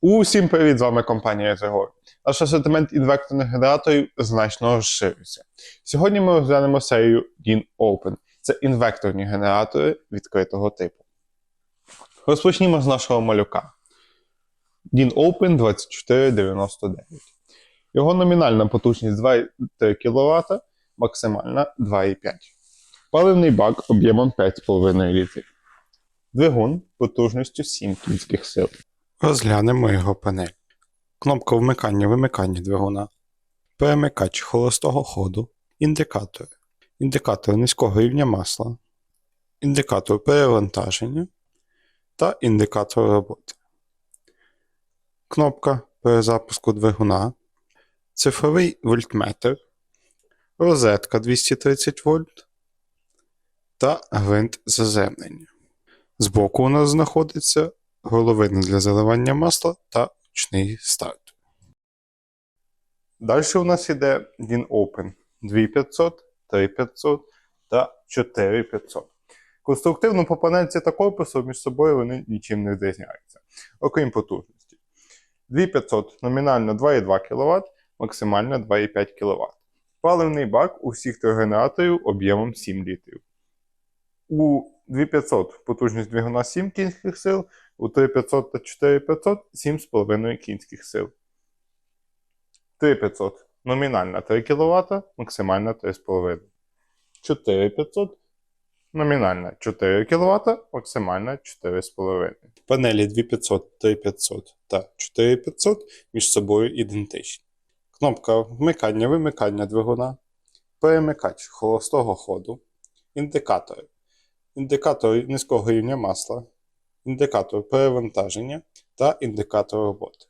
Усім привіт! З вами компанія Зегор. Наш асортимент інвекторних генераторів значно розширився. Сьогодні ми розглянемо серію DIN Open. Це інвекторні генератори відкритого типу. Розпочнімо з нашого малюка. DIN Open 2499. Його номінальна потужність 2,3 кВт, максимальна 2,5. Паливний бак об'ємом 5,5 літрів. Двигун потужністю 7 кінських сил. Розглянемо його панель. Кнопка вмикання-вимикання двигуна, перемикач холостого ходу, індикатори, індикатор низького рівня масла, індикатор перевантаження та індикатор роботи. Кнопка перезапуску двигуна, цифровий вольтметр, розетка 230 вольт. Та гвинт заземлення. Збоку у нас знаходиться головина для заливання масла та ручний старт. Далі у нас йде DIN Open 2500, 3500 та 4500. Конструктивно по панельці та корпусу між собою вони нічим не відрізняються, окрім потужності. 2500 номінально 2,2 кВт, максимально 2,5 кВт. Паливний бак у всіх трьох генераторів об'ємом 7 літрів. У 2500 потужність двигуна 7 кінських сил, у 3500 та 4500 7,5 кінських сил. 3500 номінальна 3 кВт, максимальна 3,5. 4500 номінальна 4 кВт, максимальна 4,5. Панелі 2500, 3500 та 4500 між собою ідентичні. Кнопка вмикання-вимикання двигуна, перемикач холостого ходу, індикатори, індикатор низького рівня масла, індикатор перевантаження та індикатор роботи.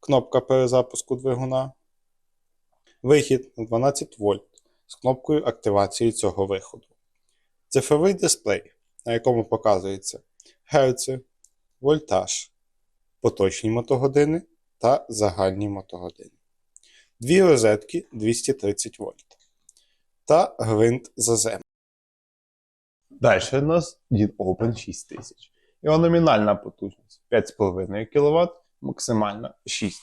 Кнопка перезапуску двигуна, вихід на 12 вольт з кнопкою активації цього виходу. Цифровий дисплей, на якому показується герци, вольтаж, поточні мотогодини та загальні мотогодини. Дві розетки 230 вольт та гвинт зазем. Далі у нас DIN Open 6000. Його номінальна потужність 5,5 кВт, максимальна 6.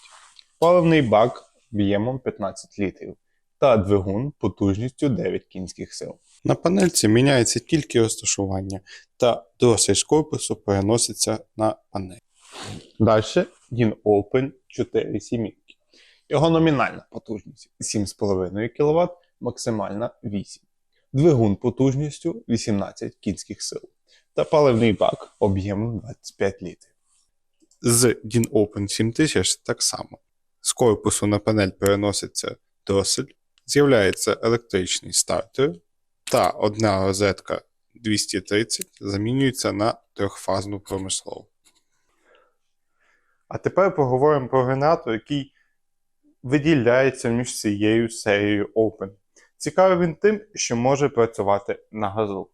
Паливний бак об'ємом 15 літрів та двигун потужністю 9 кінських сил. На панельці міняється тільки розташування, та досить корпусу переноситься на панель. Далі DIN Open 4 сімірки. Його номінальна потужність 7,5 кВт, максимальна 8. Двигун потужністю 18 кінських сил та паливний бак об'ємом 25 літрів. З DIN Open 7000 так само. З корпусу на панель переноситься дросель, з'являється електричний стартер, та одна розетка 230 замінюється на трьохфазну промислову. А тепер поговоримо про генератор, який виділяється між цією серією Open. Цікавий він тим, що може працювати на газу.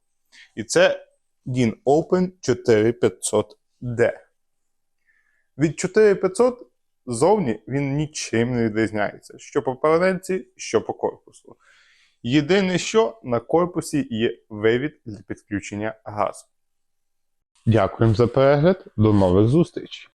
І це DIN Open 4500D. Від 4500 зовні він нічим не відрізняється, що по панельці, що по корпусу. Єдине, що на корпусі є вивід для підключення газу. Дякуємо за перегляд. До нових зустрічей!